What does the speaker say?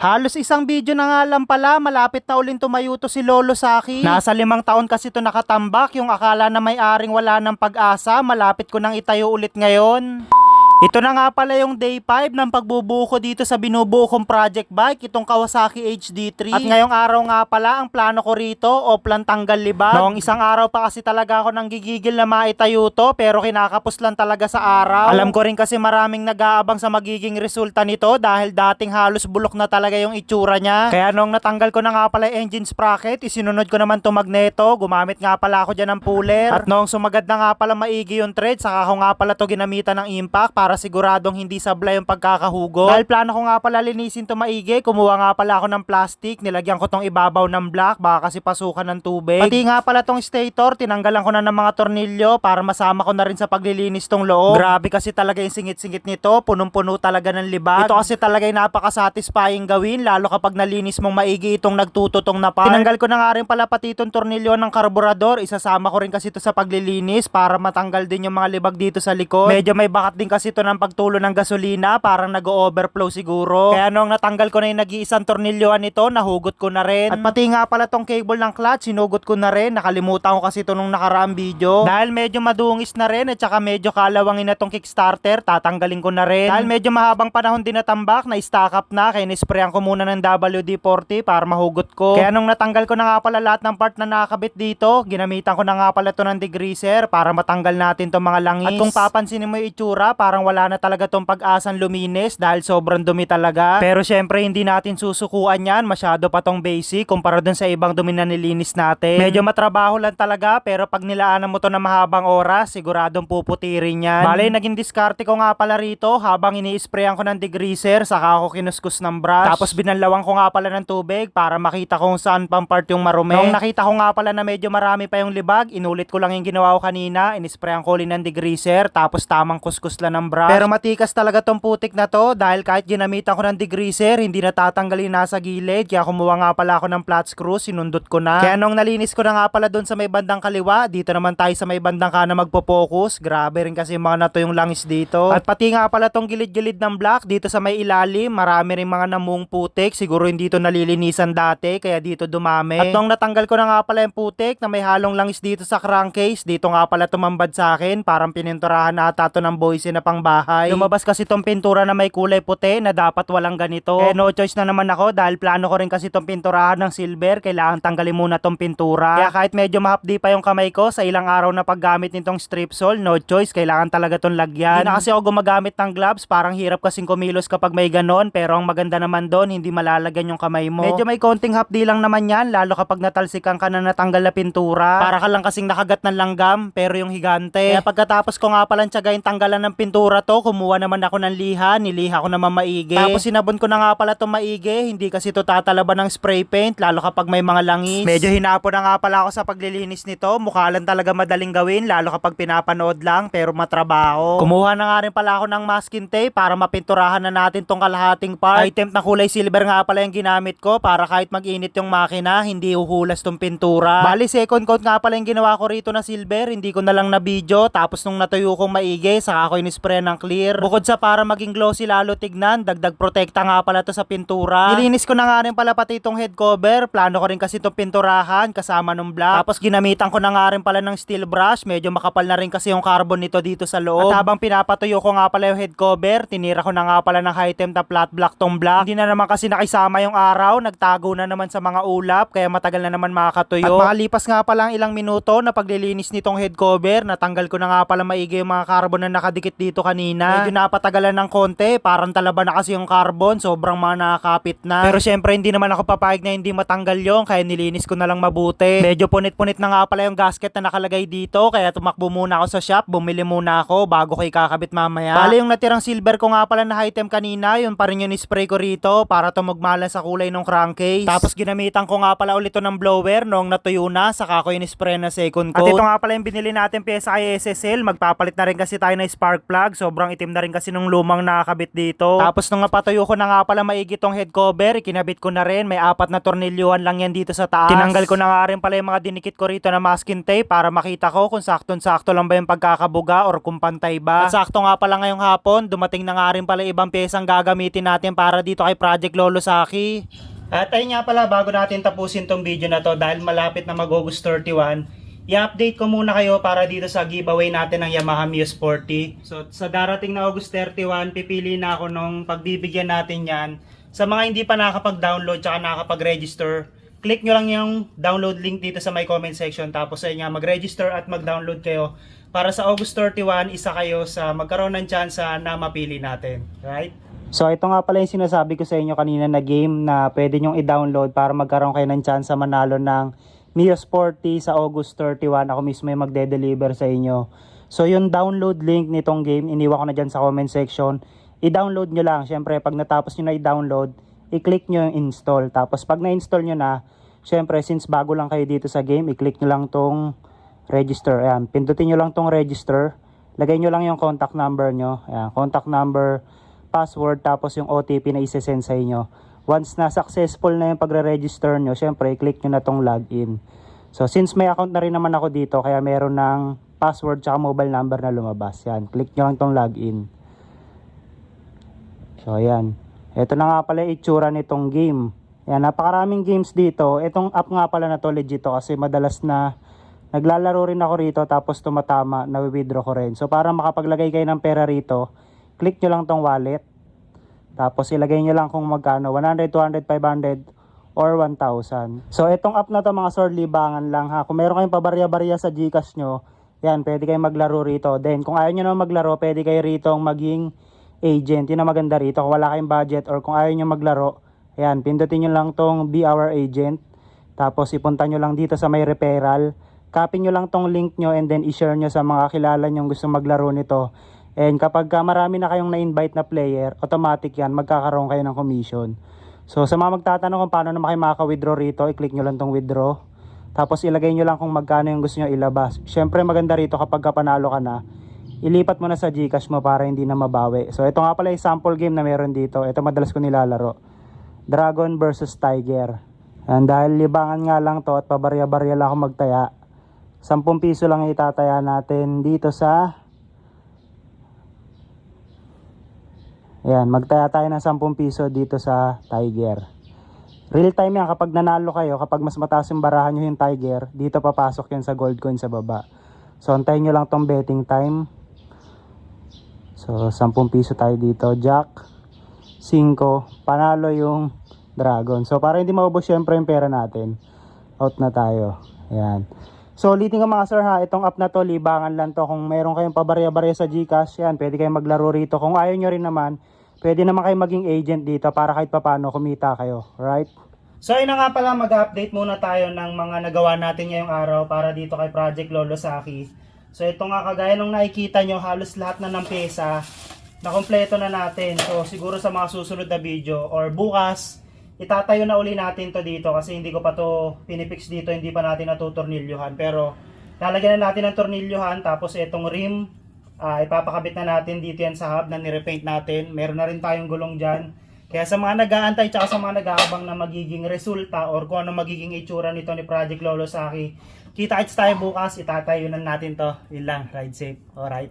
Halos isang video na nga lang pala, malapit na uling tumayo to si Lolo sa akin. Nasa limang taon kasi to nakatambak, yung akala na may-aring wala ng pag-asa, malapit ko nang itayo ulit ngayon. Ito na nga pala yung day 5 ng pagbubuo ko dito sa binubuo kong project bike, itong Kawasaki HD3. At ngayong araw nga pala, ang plano ko rito, oplan tanggal libag. Noong isang araw pa kasi talaga ako nang gigigil na maitayo to, pero kinakapos lang talaga sa araw. Alam ko rin kasi maraming nag-aabang sa magiging resulta nito dahil dating halos bulok na talaga yung itsura niya. Kaya nung natanggal ko na nga pala yung engine sprocket, isinunod ko naman to magneto, gumamit nga pala ako dyan ng puller. At noong sumagad na nga pala maigi yung thread, saka ko nga pala to ginamitan ng impact para siguradong hindi sablay yung pagkakahugo. Dahil plano ko nga pala linisin to maigi, kumuha nga pala ako ng plastic, nilagyan ko tong ibabaw ng black, baka kasi pasukan ng tubig. Pati nga pala tong stator, tinanggalan ko na ng mga tornilyo para masama ko na rin sa paglilinis tong loob. Grabe kasi talaga yung singit-singit nito, punong-puno talaga ng libag. Ito kasi talaga yung napaka-satisfying gawin, lalo kapag nalinis mong maigi itong nagtututong na part. Tinanggal ko na nga rin pala pati itong tornilyo ng karburador, isasama ko rin kasi ito sa paglilinis para matanggal din yung mga libag dito sa likod. Medyo may bakat din kasi ito ng pagtulo ng gasolina, parang nag-overflow siguro. Kaya nung natanggal ko na yung nag-iisang tornilyoan nito, nahugot ko na rin. At pati nga pala tong cable ng clutch, sinugot ko na rin. Nakalimutan ko kasi ito nung nakaraang video. Dahil medyo madungis na rin at saka medyo kalawangin na tong kickstarter, tatanggalin ko na rin. Dahil medyo mahabang panahon din natambak, na stack up na, kaya nisprayan ko muna ng WD-40 para mahugot ko. Kaya nung natanggal ko na nga pala lahat ng part na nakakabit dito, ginamitan ko na nga pala to ng degreaser para matanggal natin tong mga langis. At kung papansinin mo yung itsura, parang wala na talaga tong pag-asang luminis dahil sobrang dumi talaga. Pero syempre hindi natin susukuan yan, masyado pa tong basic kumpara dun sa ibang dumi na nilinis natin. Medyo matrabaho lang talaga pero pag nilaanan mo to na mahabang oras, siguradong puputirin yan. Bale, naging diskarte ko nga pala rito habang ini-sprayan ko ng degreaser, saka ako kinuskus ng brush. Tapos binalawang ko nga pala ng tubig para makita kung saan pang part yung marumi. Nung nakita ko nga pala na medyo marami pa yung libag, inulit ko lang yung ginawa ko kanina, inisprayan ko ulit ng degreaser, tapos tamang kuskus lang ng brush. Pero matikas talaga tong putik na to dahil kahit ginamitan ko ng degreaser, hindi natatanggal yung nasa gilid. Kaya kumuha nga pala ako ng flat screw, sinundot ko na. Kaya nung nalinis ko na nga pala doon sa may bandang kaliwa, dito naman tayo sa may bandang kanan magpo-focus. Grabe rin kasi mga nato yung langis dito. At pati nga pala tong gilid-gilid ng block, dito sa may ilalim, marami rin mga namung putik. Siguro hindi to nalilinisan dati, kaya dito dumami. At nung natanggal ko na nga pala yung putik na may halong langis dito sa crankcase, dito nga pala tumambad sa akin. Parang pininturahan na ata to ng boys na pang bahay. Lumabas kasi tong pintura na may kulay puti na dapat walang ganito. Eh no choice na naman ako dahil plano ko rin kasi tong pinturahan ng silver. Kailangan tanggalin muna tong pintura. Kaya kahit medyo mahapdi pa yung kamay ko sa ilang araw na paggamit nitong strip sole, no choice. Kailangan talaga tong lagyan. Hindi na kasi ako gumagamit ng gloves. Parang hirap kasing kumilos kapag may ganon. Pero ang maganda naman doon, hindi malalagyan yung kamay mo. Medyo may konting hapdi lang naman yan. Lalo kapag natalsikan ka na natanggal na pintura. Para ka lang kasing nakagat ng langgam. Pero yung higante. Kaya pagkatapos ko nga palang tiyagayin tanggalan ng pintura to, kumuha naman ako ng liha. Niliha ko naman maigi. Tapos sinabon ko na nga pala itong maigi. Hindi kasi to tatalaban ng spray paint. Lalo kapag may mga langis. Medyo hinapo na nga pala ako sa paglilinis nito. Mukha lang talaga madaling gawin. Lalo kapag pinapanood lang. Pero matrabaho. Kumuha na nga rin pala ako ng masking tape para mapinturahan na natin tong kalahating part. Item na kulay silver nga pala yung ginamit ko para kahit mag-init yung makina, hindi uhulas tong pintura. Bali, second coat nga pala yung ginawa ko rito na silver. Hindi ko na lang na video. Tapos nung natuyo kong maigi, saka ako in-spray ng clear. Bukod sa para maging glossy lalo tignan, dagdag protekta nga pala to sa pintura. Nilinis ko na nga rin pala pati itong head cover. Plano ko rin kasi itong pinturahan kasama nung black. Tapos ginamitan ko na nga rin pala ng steel brush. Medyo makapal na rin kasi yung carbon nito dito sa loob. At habang pinapatuyo ko nga pala yung head cover, tinira ko na nga pala ng high temp na flat black tong black. Hindi na naman kasi nakisama yung araw, nagtago na naman sa mga ulap, kaya matagal na naman makakatuyo. At makalipas nga pala ang ilang minuto na paglilinis nitong head cover, natanggal ko na nga pala maigi yung mga carbon na nakadikit dito kanina. Medyo napatagalan ng konti, parang talaba na kasi yung carbon, sobrang mga nakakapit na. Pero syempre hindi naman ako papayag na hindi matanggal yung, kaya nilinis ko na lang mabuti. Medyo punit-punit na nga pala yung gasket na nakalagay dito, kaya tumakbo muna ako sa shop, bumili muna ako bago ko ikakabit mamaya. Bale yung natirang silver ko nga pala na item kanina, yun pa rin yung spray ko rito para tumugmala sa kulay ng crankcase. Tapos ginamitan ko nga pala ulit to ng blower noong natuyo na, saka ko yung spray na second coat. At ito nga pala yung binili natin pyesa kay SSL, magpapalit na rin kasi tayo ng spark plug, sobrang itim na rin kasi nung lumang nakakabit dito. Tapos nung napatuyo ko na nga pala maigi tong head cover, kinabit ko na rin. May apat na tornilyuhan lang yan dito sa taas. Tinanggal ko na nga rin pala yung mga dinikit ko rito na masking tape para makita ko kung sakton-sakto lang ba yung pagkakabuga or kung pantay ba. At sakto nga pala ngayong hapon, dumating na nga rin pala ibang pyesang gagamitin natin para dito kay Project Lolo Saki. At ayun nga pala, bago natin tapusin tong video na to dahil malapit na mag-August 31, i-update ko muna kayo para dito sa giveaway natin ng Yamaha Muse 40. So sa darating na August 31, pipili na ako nung pagbibigyan natin yan. Sa mga hindi pa nakakapag-download tsaka nakakapag-register, click nyo lang yung download link dito sa my comment section. Tapos ayun nga, mag-register at mag-download kayo para sa August 31, isa kayo sa magkaroon ng chance na mapili natin. Right? So ito nga pala yung sinasabi ko sa inyo kanina na game na pwede nyong i-download para magkaroon kayo ng chance sa manalo ng Mio Sporty sa August 31. Ako mismo yung magde-deliver sa inyo. So yung download link nitong game, iniwan ko na dyan sa comment section. I-download nyo lang. Siyempre pag natapos nyo na i-download, i-click nyo yung install. Tapos pag na-install nyo na, siyempre since bago lang kayo dito sa game, i-click nyo lang tong register. Ayan, pindutin nyo lang tong register. Lagay nyo lang yung contact number nyo. Ayan, contact number, password, tapos yung OTP na isi-send sa inyo. Once na successful na yung pagre-register nyo, syempre, click nyo na tong login. So, since may account na rin naman ako dito, kaya meron ng password tsaka mobile number na lumabas. Yan, click nyo lang tong login. So, ayan. Ito na nga pala itsura nitong game. Yan, napakaraming games dito. Itong app nga pala na to legit to kasi madalas na naglalaro rin ako rito tapos tumatama, na-withdraw ko rin. So, para makapaglagay kayo ng pera rito, click nyo lang tong wallet. Tapos ilagay nyo lang kung magkano, 100, 200, 500, or 1,000. So itong app na to mga sword libangan lang ha. Kung meron kayong pabarya-barya sa Gcash nyo, yan, pwede kayong maglaro rito. Then kung ayaw nyo naman maglaro, pwede kayo rito maging agent. Yun ang maganda rito. Kung wala kayong budget or kung ayaw nyo maglaro, yan, pindutin nyo lang tong Be Our Agent. Tapos ipunta nyo lang dito sa may referral. Copy nyo lang tong link nyo and then i-share nyo sa mga kilala nyo gusto maglaro nito. And kapag ka marami na kayong na-invite na player, automatic yan, magkakaroon kayo ng commission. So sa mga magtatanong kung paano naman kayo makaka-withdraw rito, i-click nyo lang tong withdraw. Tapos ilagay nyo lang kung magkano yung gusto nyo ilabas. Siyempre maganda rito kapag ka panalo ka na, ilipat mo na sa Gcash mo para hindi na mabawi. So ito nga pala yung sample game na meron dito. Ito madalas ko nilalaro. Dragon versus Tiger. And dahil libangan nga lang to at pabarya-barya lang ako magtaya, 10 piso lang itataya natin dito sa Ayan, magtaya tayo ng 10 piso dito sa Tiger. Real time yan, kapag nanalo kayo, kapag mas mataas yung barahan nyo yung Tiger, dito papasok yan sa gold coin sa baba. So, antayin nyo lang tong betting time. So, 10 piso tayo dito. Jack, 5, panalo yung Dragon. So, para hindi maubos syempre yung pera natin, out na tayo. Ayan. So, ulitin ko mga sir ha, itong app na to, libangan lang to. Kung meron kayong pabarya-barya sa Gcash, yan, pwede kayong maglaro rito. Kung ayaw nyo rin naman, pwede naman kayo maging agent dito para kahit papano kumita kayo. Right? So, ayun nga pala, mag-update muna tayo ng mga nagawa natin ngayong araw para dito kay Project Lolo Saki. So, ito nga kagaya nung nakikita nyo, halos lahat na ng pyesa na kompleto na natin. So, siguro sa mga susunod na video or bukas, itatayo na uli natin to dito kasi hindi ko pa to pinipix dito, hindi pa natin natutornilyuhan. Pero lalagyan na natin ng tornilyohan tapos itong rim, ah, ipapakabit na natin dito yan sa hub na nirepaint natin. Meron na rin tayong gulong dyan. Kaya sa mga nag-aantay tsaka sa mga nag-aabang na magiging resulta or kung ano magiging itsura nito ni Project Lolo Saki, kita-kits tayo bukas, itatayo na natin to. Yun lang, ride safe. Alright.